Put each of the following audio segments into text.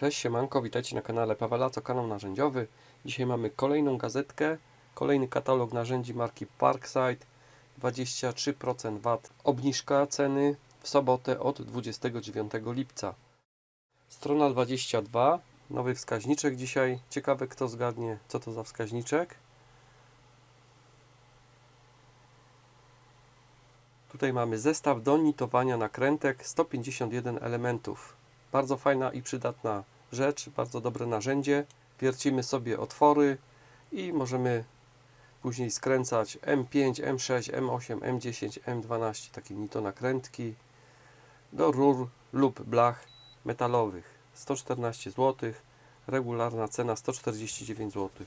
Cześć, siemanko, witajcie na kanale Pawelaco, kanał narzędziowy. Dzisiaj mamy kolejną gazetkę, kolejny katalog narzędzi marki Parkside. 23% VAT. Obniżka ceny w sobotę od 29 lipca. Strona 22, nowy wskaźniczek dzisiaj. Ciekawe kto zgadnie, co to za wskaźniczek. Tutaj mamy zestaw do nitowania nakrętek 151 elementów. Bardzo fajna i przydatna rzecz, bardzo dobre narzędzie. Wiercimy sobie otwory i możemy później skręcać M5, M6, M8, M10, M12 takie nito nakrętki do rur lub blach metalowych. 114 zł, regularna cena 149 zł.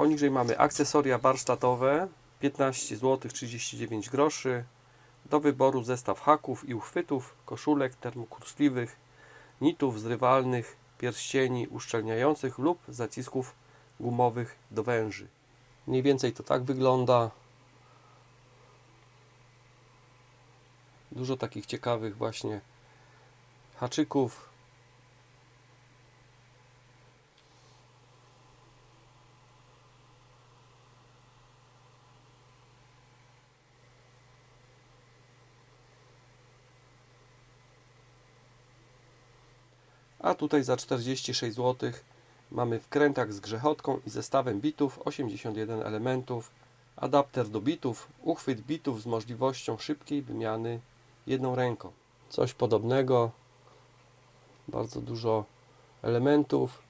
Poniżej mamy akcesoria warsztatowe 15 zł 39 groszy. Do wyboru zestaw haków i uchwytów, koszulek termokursliwych, nitów zrywalnych, pierścieni uszczelniających lub zacisków gumowych do węży. Mniej więcej to tak wygląda. Dużo takich ciekawych właśnie haczyków, A tutaj za 46 zł mamy wkrętak z grzechotką i zestawem bitów 81 elementów, adapter do bitów, uchwyt bitów z możliwością szybkiej wymiany jedną ręką. Coś podobnego, bardzo dużo elementów.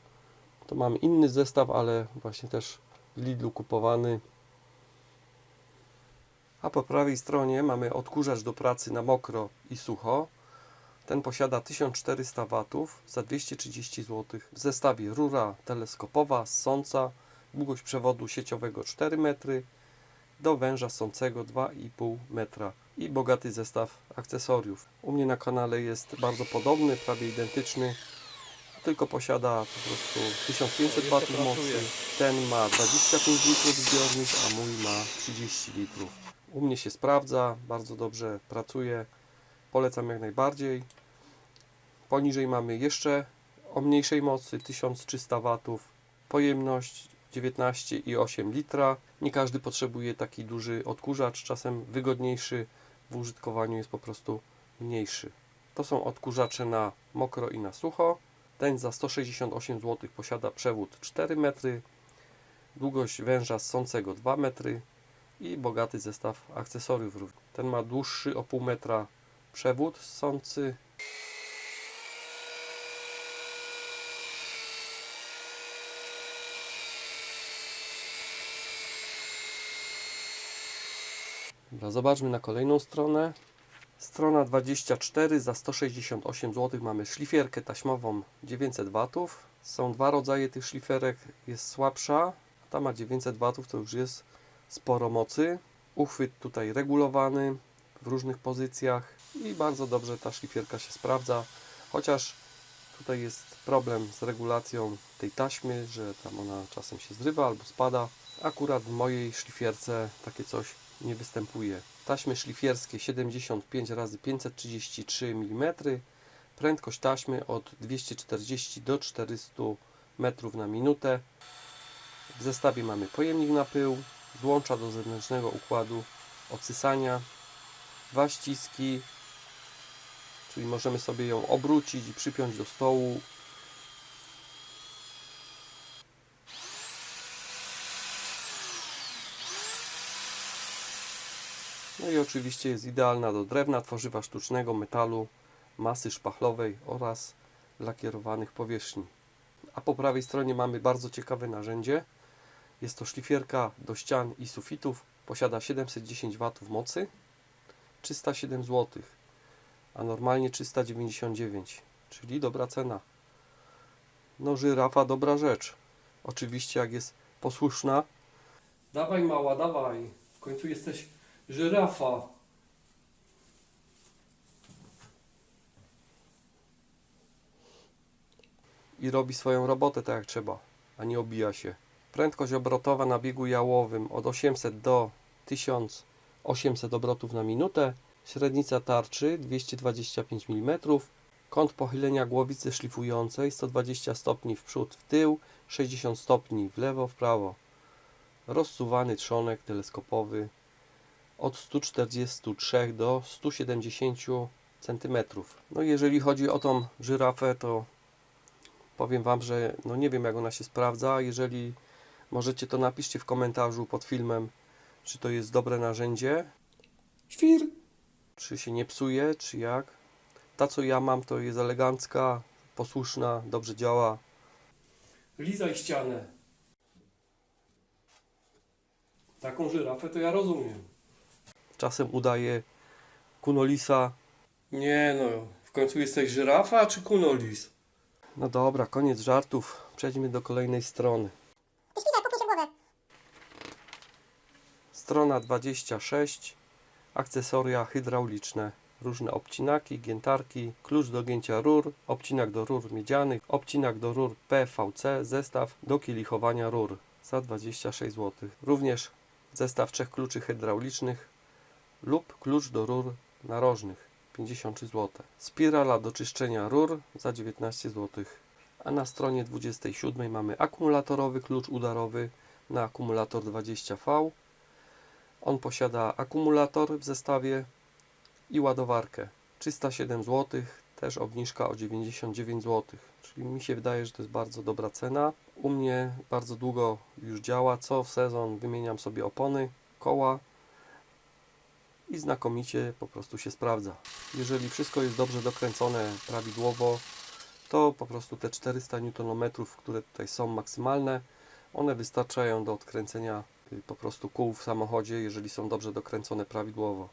To mam inny zestaw, ale właśnie też w Lidlu kupowany. A po prawej stronie mamy odkurzacz do pracy na mokro i sucho. Ten posiada 1400 W za 230 zł. W zestawie rura teleskopowa, ssąca, długość przewodu sieciowego 4 metry, do węża ssącego 2,5 metra i bogaty zestaw akcesoriów. U mnie na kanale jest bardzo podobny, prawie identyczny, tylko posiada po prostu 1500 W mocy. Ten ma 25 litrów zbiornik, a mój ma 30 litrów. U mnie się sprawdza, bardzo dobrze pracuje. Polecam jak najbardziej. Poniżej mamy jeszcze o mniejszej mocy 1300 W, pojemność 19,8 litra. Nie każdy potrzebuje taki duży odkurzacz, czasem wygodniejszy w użytkowaniu jest po prostu mniejszy. To są odkurzacze na mokro i na sucho. Ten za 168 zł posiada przewód 4 metry, długość węża ssącego 2 metry i bogaty zestaw akcesoriów. Ten ma dłuższy o pół metra przewód ssący Dobra, zobaczmy na kolejną stronę. Strona 24 za 168 zł mamy szlifierkę taśmową 900 W. Są dwa rodzaje tych szliferek, jest słabsza, ta ma 900 W, to już jest sporo mocy. Uchwyt tutaj regulowany w różnych pozycjach i bardzo dobrze ta szlifierka się sprawdza, chociaż tutaj jest problem z regulacją tej taśmy, że tam ona czasem się zrywa albo spada. Akurat w mojej szlifierce takie coś nie występuje. Taśmy szlifierskie 75 x 533 mm. Prędkość taśmy od 240 do 400 metrów na minutę. W zestawie mamy pojemnik na pył, złącza do zewnętrznego układu odsysania, dwa ściski, czyli możemy sobie ją obrócić i przypiąć do stołu. No i oczywiście jest idealna do drewna, tworzywa sztucznego, metalu, masy szpachlowej oraz lakierowanych powierzchni. A po prawej stronie mamy bardzo ciekawe narzędzie. Jest to szlifierka do ścian i sufitów. Posiada 710 W mocy, 307 zł. a normalnie 399, czyli dobra cena. No żyrafa dobra rzecz. Oczywiście jak jest posłuszna. Dawaj mała, dawaj. W końcu jesteś żyrafa. I robi swoją robotę tak jak trzeba, a nie obija się. Prędkość obrotowa na biegu jałowym od 800 do 1800 obrotów na minutę. Średnica tarczy 225 mm. Kąt pochylenia głowicy szlifującej 120 stopni w przód, w tył, 60 stopni w lewo, w prawo. Rozsuwany trzonek teleskopowy od 143 do 170 cm. No jeżeli chodzi o tą żyrafę, to powiem Wam, że no nie wiem jak ona się sprawdza. Jeżeli możecie, to napiszcie w komentarzu pod filmem, czy to jest dobre narzędzie. Świr! Czy się nie psuje, czy jak. Ta co ja mam, to jest elegancka, posłuszna, dobrze działa. Lizaj ścianę. Taką żyrafę to ja rozumiem. Czasem udaje kunolisa. Nie no, w końcu jesteś żyrafa czy kunolis? No dobra, koniec żartów. Przejdźmy do kolejnej strony. Ty śpizaj, puknij się w głowę. Strona 26. Akcesoria hydrauliczne. Różne obcinaki, giętarki, klucz do gięcia rur, obcinak do rur miedzianych, obcinak do rur PVC, zestaw do kielichowania rur za 26 zł. Również zestaw trzech kluczy hydraulicznych lub klucz do rur narożnych 53 zł. Spirala do czyszczenia rur za 19 zł. A na stronie 27 mamy akumulatorowy klucz udarowy na akumulator 20V. On posiada akumulator w zestawie i ładowarkę. 307 zł, też obniżka o 99 zł. Czyli mi się wydaje, że to jest bardzo dobra cena. U mnie bardzo długo już działa. Co w sezon wymieniam sobie opony, koła i znakomicie po prostu się sprawdza. Jeżeli wszystko jest dobrze dokręcone prawidłowo, to po prostu te 400 Nm, które tutaj są maksymalne, one wystarczają do odkręcenia y, po prostu kół w samochodzie, jeżeli są dobrze dokręcone prawidłowo.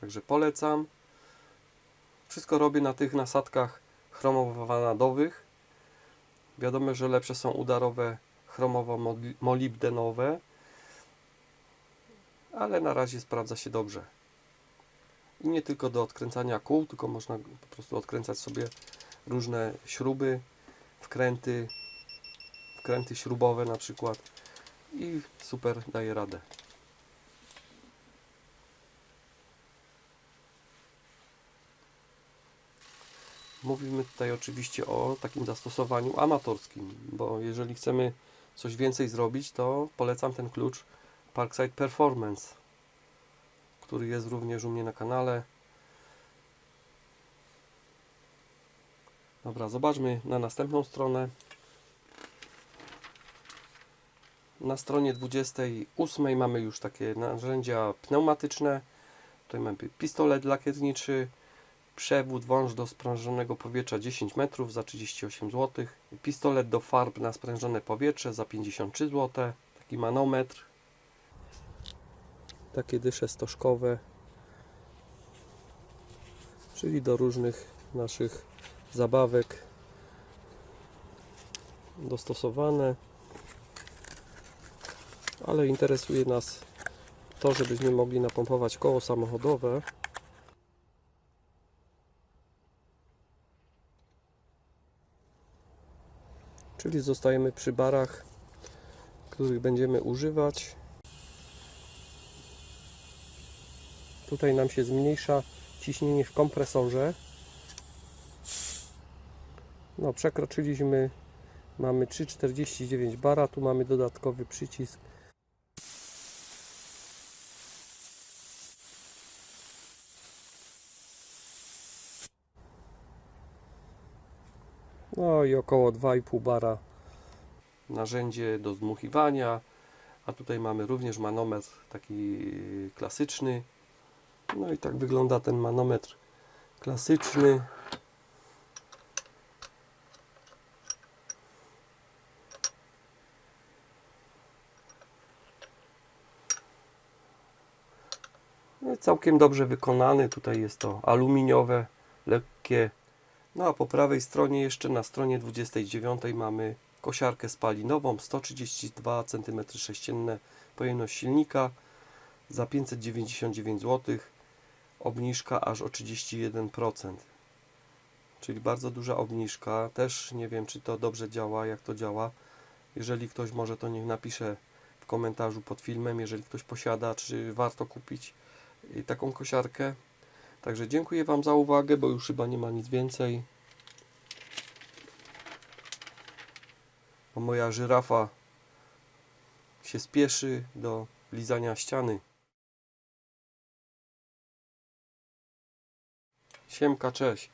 Także polecam. Wszystko robię na tych nasadkach chromowo-wanadowych. Wiadomo, że lepsze są udarowe chromowo-molibdenowe, ale na razie sprawdza się dobrze. I nie tylko do odkręcania kół, tylko można po prostu odkręcać sobie różne śruby, wkręty, wkręty śrubowe na przykład i super daje radę. Mówimy tutaj oczywiście o takim zastosowaniu amatorskim, bo jeżeli chcemy coś więcej zrobić, to polecam ten klucz Parkside Performance, który jest również u mnie na kanale. Dobra, zobaczmy na następną stronę. Na stronie 28 mamy już takie narzędzia pneumatyczne. Tutaj mamy pistolet lakierniczy, przewód wąż do sprężonego powietrza 10 metrów za 38 zł, pistolet do farb na sprężone powietrze za 53 zł, taki manometr, takie dysze stożkowe, czyli do różnych naszych zabawek dostosowane, ale interesuje nas to, żebyśmy mogli napompować koło samochodowe. Czyli zostajemy przy barach, których będziemy używać. Tutaj nam się zmniejsza ciśnienie w kompresorze. No, przekroczyliśmy, mamy 3,49 bara, tu mamy dodatkowy przycisk. No i około 2,5 bara narzędzie do zdmuchiwania, a tutaj mamy również manometr taki klasyczny. No i tak wygląda ten manometr klasyczny. No całkiem dobrze wykonany. Tutaj jest to aluminiowe, lekkie. No a po prawej stronie jeszcze na stronie 29 mamy kosiarkę spalinową 132 cm3 pojemność silnika za 599 zł. Obniżka aż o 31%. Czyli bardzo duża obniżka. Też nie wiem, czy to dobrze działa, jak to działa. Jeżeli ktoś może, to niech napisze w komentarzu pod filmem, jeżeli ktoś posiada, czy warto kupić y, taką kosiarkę. Także dziękuję Wam za uwagę, bo już chyba nie ma nic więcej. Bo moja żyrafa się spieszy do lizania ściany. Siemka, cześć.